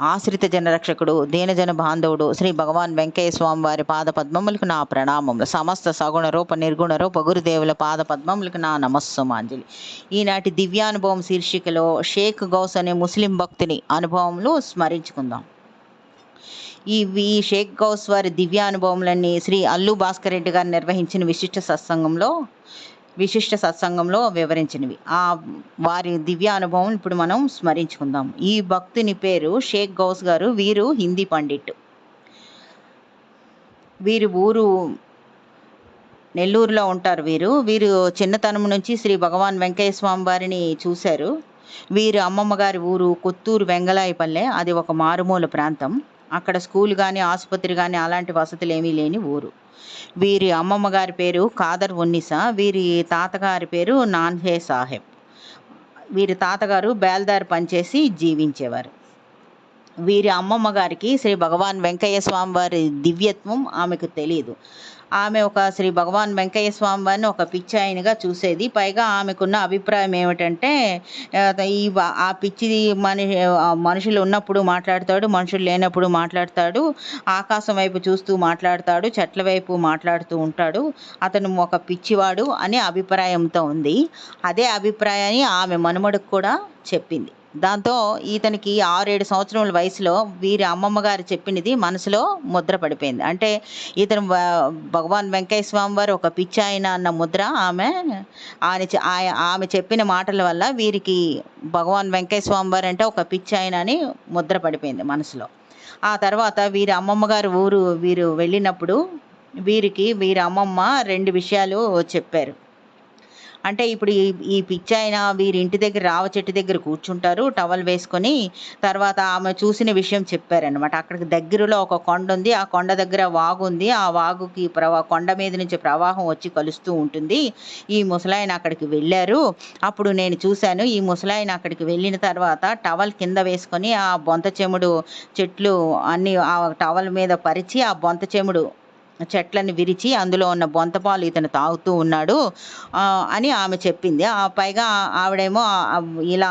ఆశ్రిత జనరక్షకుడు దీనజన బాంధవుడు శ్రీ భగవాన్ వెంకయ్య స్వామి వారి పాద పద్మములకు నా ప్రణామములు. సమస్త సగుణ రూప నిర్గుణ రూప గురుదేవుల పాద పద్మములకు నా నమస్సుమాంజలి. ఈనాటి దివ్యానుభవం శీర్షికలో షేక్ గౌస్ అనే ముస్లిం భక్తుని అనుభవములు స్మరించుకుందాం. ఈ ఈ షేక్ గౌస్ వారి దివ్యానుభవములన్నీ శ్రీ అల్లు భాస్కర్ రెడ్డి గారు నిర్వహించిన విశిష్ట సత్సంగంలో విశిష్ట సత్సంగంలో వివరించినవి. ఆ వారి దివ్య అనుభవం ఇప్పుడు మనం స్మరించుకుందాం. ఈ భక్తుని పేరు షేక్ గౌస్ గారు. వీరు హిందీ పండిట్. వీరి ఊరు నెల్లూరులో ఉంటారు వీరు. వీరు చిన్నతనం నుంచి శ్రీ భగవాన్ వెంకయ్య స్వామి వారిని చూశారు. వీరి అమ్మమ్మ గారి ఊరు కొత్తూరు వెంగళాయపల్లె. అది ఒక మారుమూల ప్రాంతం. అక్కడ స్కూల్ కానీ ఆసుపత్రి కానీ అలాంటి వసతులు ఏమీ లేని ఊరు. వీరి అమ్మమ్మ గారి పేరు కాదర్ ఉన్నిసా వీరి తాతగారి పేరు నాన్హే సాహెబ్. వీరి తాతగారు బేల్దారి పనిచేసి జీవించేవారు. వీరి అమ్మమ్మ గారికి శ్రీ భగవాన్ వెంకయ్య స్వామి వారి దివ్యత్వం ఆమెకు తెలియదు ఆమె ఒక శ్రీ భగవాన్ వెంకయ్య స్వామి వారిని ఒక పిచ్చి చూసేది. పైగా ఆమెకున్న అభిప్రాయం ఏమిటంటే ఈ ఆ పిచ్చి మనిషి మనుషులు ఉన్నప్పుడు మాట్లాడతాడు మనుషులు లేనప్పుడు మాట్లాడతాడు ఆకాశం వైపు చూస్తూ మాట్లాడతాడు చెట్ల వైపు మాట్లాడుతూ ఉంటాడు. అతను ఒక పిచ్చివాడు అనే అభిప్రాయంతో ఉంది. అదే అభిప్రాయాన్ని ఆమె మనుమడికి కూడా చెప్పింది. దాంతో ఇతనికి ఆరేడు సంవత్సరముల వయసులో వీరి అమ్మమ్మ గారు చెప్పినది మనసులో ముద్ర పడిపోయింది. అంటే ఇతను భగవాన్ వెంకయ్య స్వామి వారు ఒక పిచ్చి ఆయన అన్న ముద్ర ఆమె ఆయన ఆయ- ఆమె చెప్పిన మాటల వల్ల వీరికి భగవాన్ వెంకయ్య స్వామి వారు అంటే ఒక పిచ్చి ఆయన అని ముద్ర పడిపోయింది మనసులో. ఆ తర్వాత వీరి అమ్మమ్మ గారు ఊరు వీరు వెళ్ళినప్పుడు వీరికి వీరి అమ్మమ్మ రెండు విషయాలు చెప్పారు. అంటే ఇప్పుడు ఈ ఈ పిచ్చి అయినా వీరి ఇంటి దగ్గర రావ చెట్టు దగ్గర కూర్చుంటారు టవల్ వేసుకొని తర్వాత ఆమె చూసిన విషయం చెప్పారనమాట అక్కడికి దగ్గరలో ఒక కొండ ఉంది ఆ కొండ దగ్గర వాగు ఉంది. ఆ వాగుకి ప్రవా కొండ మీద నుంచి ప్రవాహం వచ్చి కలుస్తూ ఉంటుంది. ఈ ముసలాయన అక్కడికి వెళ్ళారు. అప్పుడు నేను చూశాను ఈ ముసలాయన అక్కడికి వెళ్ళిన తర్వాత టవల్ కింద వేసుకొని ఆ బొంత చెముడు చెట్లు అన్ని ఆ టవల్ మీద పరిచి ఆ బొంత చెముడు చెట్లను విరిచి అందులో ఉన్న బొంతపాలు ఇతను తాగుతూ ఉన్నాడు. అని ఆమె చెప్పింది. ఆ పైగా ఆవిడేమో ఇలా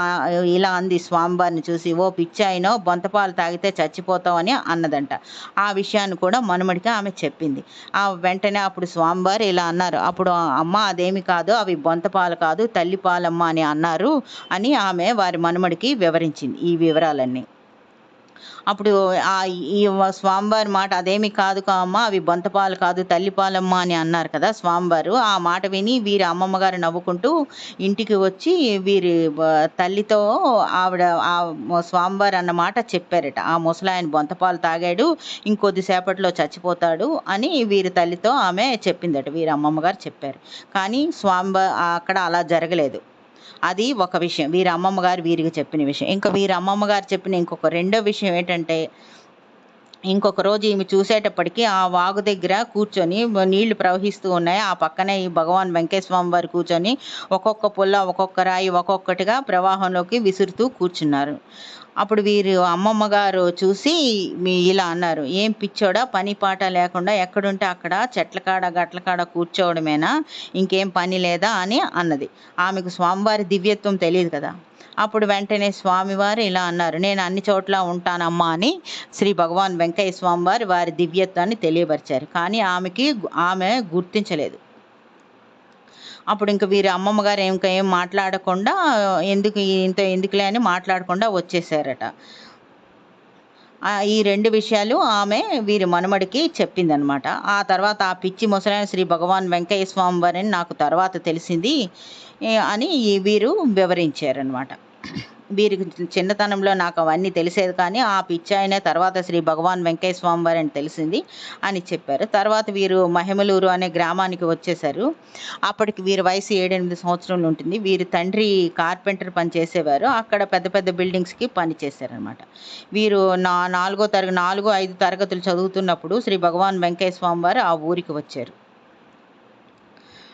ఇలా అంది స్వామివారిని చూసి ఓ పిచ్చాయినో బొంతపాలు తాగితే చచ్చిపోతావు అని అన్నదంట. ఆ విషయాన్ని కూడా మనుమడికి ఆమె చెప్పింది. ఆ వెంటనే అప్పుడు స్వామివారు ఇలా అన్నారు. అప్పుడు అమ్మ అదేమి కాదు అవి బొంతపాలు కాదు తల్లిపాలమ్మ అని అన్నారు అని ఆమె వారి మనుమడికి వివరించింది ఈ వివరాలన్నీ. అప్పుడు ఆ ఈ స్వామివారి మాట అదేమి కాదు అమ్మ అవి బొంతపాలు కాదు తల్లిపాలమ్మ అని అన్నారు కదా స్వామివారు. ఆ మాట విని వీరి అమ్మమ్మ గారు నవ్వుకుంటూ ఇంటికి వచ్చి వీరి తల్లితో ఆవిడ ఆ స్వామివారు అన్న మాట చెప్పారట. ఆ ముసలాయన బొంతపాలు తాగాడు ఇంకొద్దిసేపట్లో చచ్చిపోతాడు అని వీరి తల్లితో ఆమె చెప్పిందట వీరి అమ్మమ్మ గారు చెప్పారు. కానీ స్వామివారు అక్కడ అలా జరగలేదు. అది ఒక విషయం. వీరి అమ్మమ్మ గారు వీరికి చెప్పిన విషయం. ఇంకా వీరి అమ్మమ్మ గారు చెప్పిన ఇంకొక రెండో విషయం ఏంటంటే ఇంకొక రోజు ఈమె చూసేటప్పటికి ఆ వాగు దగ్గర కూర్చొని నీళ్ళు ప్రవహిస్తూ ఉన్నాయి. ఆ పక్కనే ఈ భగవాన్ వెంకయ్య వారు కూర్చొని ఒక్కొక్క పుల్ల ఒక్కొక్క రాయి ఒక్కొక్కటిగా ప్రవాహంలోకి విసురుతూ కూర్చున్నారు. అప్పుడు వీరు అమ్మమ్మ గారు చూసి మీ ఇలా అన్నారు ఏం పిచ్చోడా పని పాట లేకుండా ఎక్కడుంటే అక్కడ చెట్ల కాడ గట్ల కాడ కూర్చోవడమేనా? ఇంకేం పని లేదా? అని అన్నది. ఆమెకు స్వామివారి దివ్యత్వం తెలియదు కదా. అప్పుడు వెంటనే స్వామివారు ఇలా అన్నారు నేను అన్ని చోట్ల ఉంటానమ్మా అని శ్రీ భగవాన్ వెంకయ్య స్వామివారు వారి దివ్యత్వాన్ని తెలియపరిచారు. కానీ ఆమెకి ఆమె గుర్తించలేదు. అప్పుడు ఇంక వీరి అమ్మమ్మ గారు ఇంకా ఏం మాట్లాడకుండా ఎందుకు ఇంత ఎందుకులే అని మాట్లాడకుండా వచ్చేసారట. ఈ రెండు విషయాలు ఆమె వీరి మనుమడికి చెప్పిందనమాట. ఆ తర్వాత ఆ పిచ్చి ముసలైన శ్రీ భగవాన్ వెంకయ్య స్వామి వారిని నాకు తర్వాత తెలిసింది అని వీరు వివరించారనమాట. వీరికి చిన్నతనంలో నాకు అవన్నీ తెలిసేది కానీ ఆ పిచ్చాయనే తర్వాత శ్రీ భగవాన్ వెంకయ్య స్వామి వారు అని తెలిసింది అని చెప్పారు. తర్వాత వీరు మహిమలూరు అనే గ్రామానికి వచ్చేసారు అప్పటికి వీరి వయసు ఏడెనిమిది సంవత్సరాలు ఉంటుంది. వీరి తండ్రి కార్పెంటర్ పని చేసేవారు. అక్కడ పెద్ద పెద్ద బిల్డింగ్స్కి పని చేశారనమాట వీరు నా నాలుగో తరగతి నాలుగో ఐదు తరగతులు చదువుతున్నప్పుడు శ్రీ భగవాన్ వెంకయ్య స్వామి వారు ఆ ఊరికి వచ్చారు.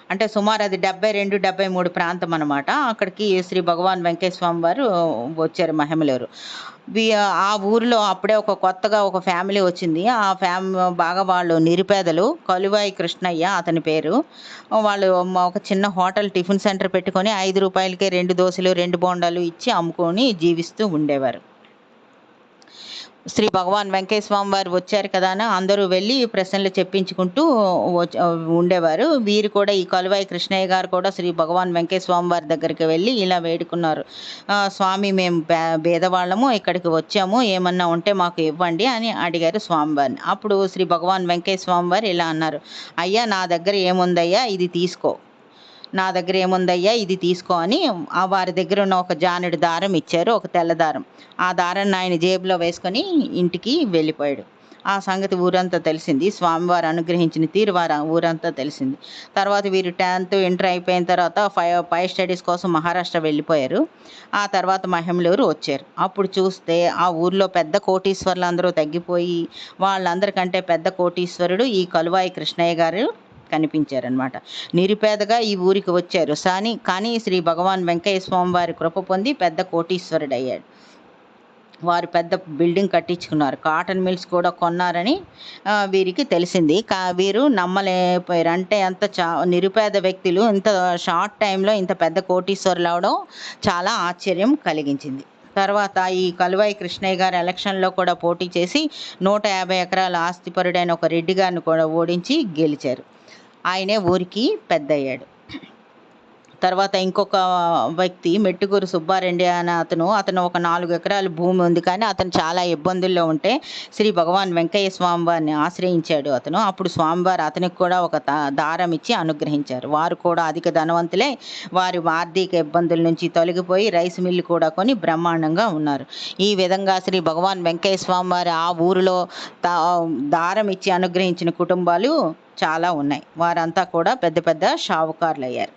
అంటే సుమారు అది డెబ్బై రెండు డెబ్బై మూడు ప్రాంతం అనమాట అక్కడికి శ్రీ భగవాన్ వెంకయ్య వారు వచ్చారు మహిమలేరు. ఆ ఊరిలో అప్పుడే ఒక కొత్తగా ఒక ఫ్యామిలీ వచ్చింది. ఆ ఫ్యామ్ బాగా వాళ్ళు నిరుపేదలు. కలువాయి కృష్ణయ్య అతని పేరు. వాళ్ళు ఒక చిన్న హోటల్ టిఫిన్ సెంటర్ పెట్టుకొని ఐదు రూపాయలకే రెండు దోశలు రెండు బోండాలు ఇచ్చి అమ్ముకొని జీవిస్తూ ఉండేవారు. శ్రీ భగవాన్ వెంకయ్య స్వామి వారు వచ్చారు కదా అని అందరూ వెళ్ళి ప్రశ్నలు చెప్పించుకుంటూ ఉండేవారు. వీరు కూడా ఈ కలువాయి కృష్ణయ్య గారు కూడా శ్రీ భగవాన్ వెంకయ్య స్వామి వారి దగ్గరికి వెళ్ళి ఇలా వేడుకున్నారు. స్వామి మేము భేదవాళ్ళము ఇక్కడికి వచ్చాము. ఏమన్నా ఉంటే మాకు ఇవ్వండి అని అడిగారు స్వామివారిని అప్పుడు శ్రీ భగవాన్ వెంకయ్య స్వామి వారు ఇలా అన్నారు. అయ్యా నా దగ్గర ఏముందయ్యా? ఇది తీసుకో. నా దగ్గర ఏముందయ్యా? ఇది తీసుకో అని ఆ వారి దగ్గర ఉన్న ఒక జానుడి దారం ఇచ్చారు ఒక తెల్ల దారం. ఆ దారాన్ని ఆయన జేబులో వేసుకొని ఇంటికి వెళ్ళిపోయాడు. ఆ సంగతి ఊరంతా తెలిసింది. స్వామివారు అనుగ్రహించిన తీరు వారు ఊరంతా తెలిసింది. తర్వాత వీరు టెన్త్ ఇంటర్ అయిపోయిన తర్వాత ఫైవ్ పై స్టడీస్ కోసం మహారాష్ట్ర వెళ్ళిపోయారు. ఆ తర్వాత మహిమలూరు వచ్చారు. అప్పుడు చూస్తే ఆ ఊర్లో పెద్ద కోటీశ్వర్లు అందరూ తగ్గిపోయి వాళ్ళందరికంటే పెద్ద కోటీశ్వరుడు ఈ కలువాయి కృష్ణయ్య గారు కనిపించారనమాట నిరుపేదగా ఈ ఊరికి వచ్చారు. సాని కానీ శ్రీ భగవాన్ వెంకయ్య స్వామి వారి కృప పొంది పెద్ద కోటీశ్వరుడు అయ్యాడు వారు పెద్ద బిల్డింగ్ కట్టించుకున్నారు. కాటన్ మిల్స్ కూడా కొన్నారని వీరికి తెలిసింది. కా వీరు నమ్మలేకపోయారు అంటే అంత చా నిరుపేద వ్యక్తులు ఇంత షార్ట్ టైంలో ఇంత పెద్ద కోటీశ్వరులు అవడం చాలా ఆశ్చర్యం కలిగించింది. తర్వాత ఈ కలువాయి కృష్ణయ్య గారు ఎలక్షన్లో కూడా పోటీ చేసి నూట యాభై ఎకరాల ఆస్తిపరుడైన ఒక రెడ్డి గారిని కూడా ఓడించి గెలిచారు. ఆయనే ఊరికి పెద్దయ్యాడు. తర్వాత ఇంకొక వ్యక్తి మెట్టుకూరు సుబ్బారెడ్డి అనే అతను అతను ఒక నాలుగు ఎకరాల భూమి ఉంది కానీ అతను చాలా ఇబ్బందుల్లో ఉంటే శ్రీ భగవాన్ వెంకయ్య స్వామి వారిని ఆశ్రయించాడు అతను. అప్పుడు స్వామివారు అతనికి కూడా ఒక దారం ఇచ్చి అనుగ్రహించారు. వారు కూడా అధిక ధనవంతులే వారి ఆర్థిక ఇబ్బందుల నుంచి తొలగిపోయి రైస్ మిల్లు కూడా కొని బ్రహ్మాండంగా ఉన్నారు. ఈ విధంగా శ్రీ భగవాన్ వెంకయ్య స్వామి వారి ఆ ఊరిలో దారం ఇచ్చి అనుగ్రహించిన కుటుంబాలు చాలా ఉన్నాయి. వారంతా కూడా పెద్ద పెద్ద షావుకారులు అయ్యారు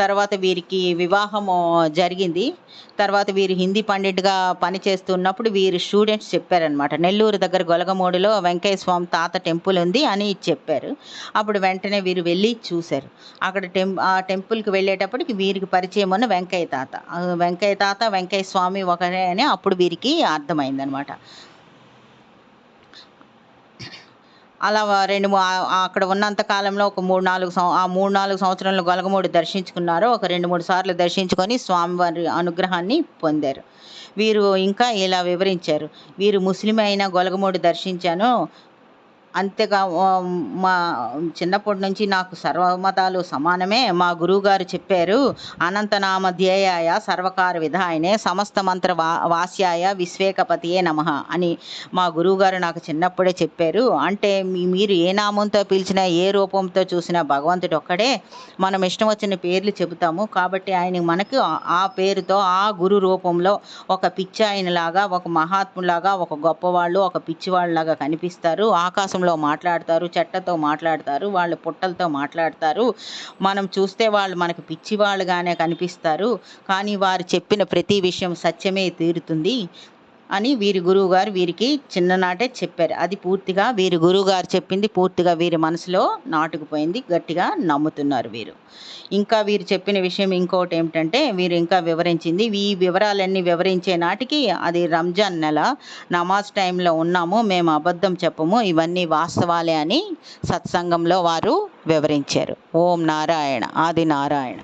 తర్వాత వీరికి వివాహము జరిగింది. తర్వాత వీరు హిందీ పండిట్గా పనిచేస్తున్నప్పుడు వీరి స్టూడెంట్స్ చెప్పారనమాట నెల్లూరు దగ్గర గొలగమూడిలో వెంకయ్య స్వామి తాత టెంపుల్ ఉంది అని చెప్పారు. అప్పుడు వెంటనే వీరు వెళ్ళి చూశారు. అక్కడ టెం ఆ టెంపుల్కి వెళ్ళేటప్పటికి వీరికి పరిచయం ఉన్న వెంకయ్య తాత. వెంకయ్య తాత వెంకయ్య స్వామి ఒకరే అని అప్పుడు వీరికి అర్థమైందనమాట అలా రెండు మూ- అక్కడ ఉన్నంత కాలంలో ఒక మూడు నాలుగు ఆ మూడు నాలుగు సంవత్సరాలు గొలగమూడి దర్శించుకున్నారు. ఒక రెండు మూడు సార్లు దర్శించుకొని స్వామివారి అనుగ్రహాన్ని పొందారు. వీరు ఇంకా ఇలా వివరించారు. వీరు ముస్లిం అయిన గొలగమూడి దర్శించాను. అంతేగా మా చిన్నప్పటి నుంచి నాకు సర్వమతాలు సమానమే. మా గురువుగారు చెప్పారు అనంతనామ ధ్యేయాయ సర్వకార విధాయనే సమస్త మంత్ర వా వాస్యాయ విశ్వేకపతియే నమ అని మా గురువుగారు నాకు చిన్నప్పుడే చెప్పారు. అంటే మీరు ఏ నామంతో పిలిచినా ఏ రూపంతో చూసినా భగవంతుడు ఒక్కడే. మనం ఇష్టం వచ్చిన పేర్లు చెబుతాము. కాబట్టి ఆయన మనకు ఆ- ఆ పేరుతో ఆ గురు రూపంలో ఒక పిచ్చి ఆయనలాగా ఒక మహాత్ములాగా ఒక గొప్పవాళ్ళు ఒక పిచ్చివాళ్ళలాగా కనిపిస్తారు. ఆకాశంలో మాట్లాడతారు చెట్టతో మాట్లాడతారు వాళ్ళు పుట్టలతో మాట్లాడతారు. మనం చూస్తే వాళ్ళు మనకు పిచ్చివాళ్ళుగానే కనిపిస్తారు. కానీ వారు చెప్పిన ప్రతి విషయం సత్యమే తీరుతుంది. అని వీరి గురువు గారు వీరికి చిన్ననాటే చెప్పారు. అది పూర్తిగా వీరి గురువు గారు చెప్పింది పూర్తిగా వీరి మనసులో నాటుకుపోయింది గట్టిగా నమ్ముతున్నారు వీరు. ఇంకా వీరు చెప్పిన విషయం ఇంకోటి ఏమిటంటే వీరు ఇంకా వివరించింది ఈ వివరాలన్నీ వివరించే నాటికి అది రంజాన్ నెల నమాజ్ టైంలో ఉన్నాము మేము అబద్ధం చెప్పము ఇవన్నీ వాస్తవాలే అని సత్సంగంలో వారు వివరించారు. ఓం నారాయణ ఆది నారాయణ.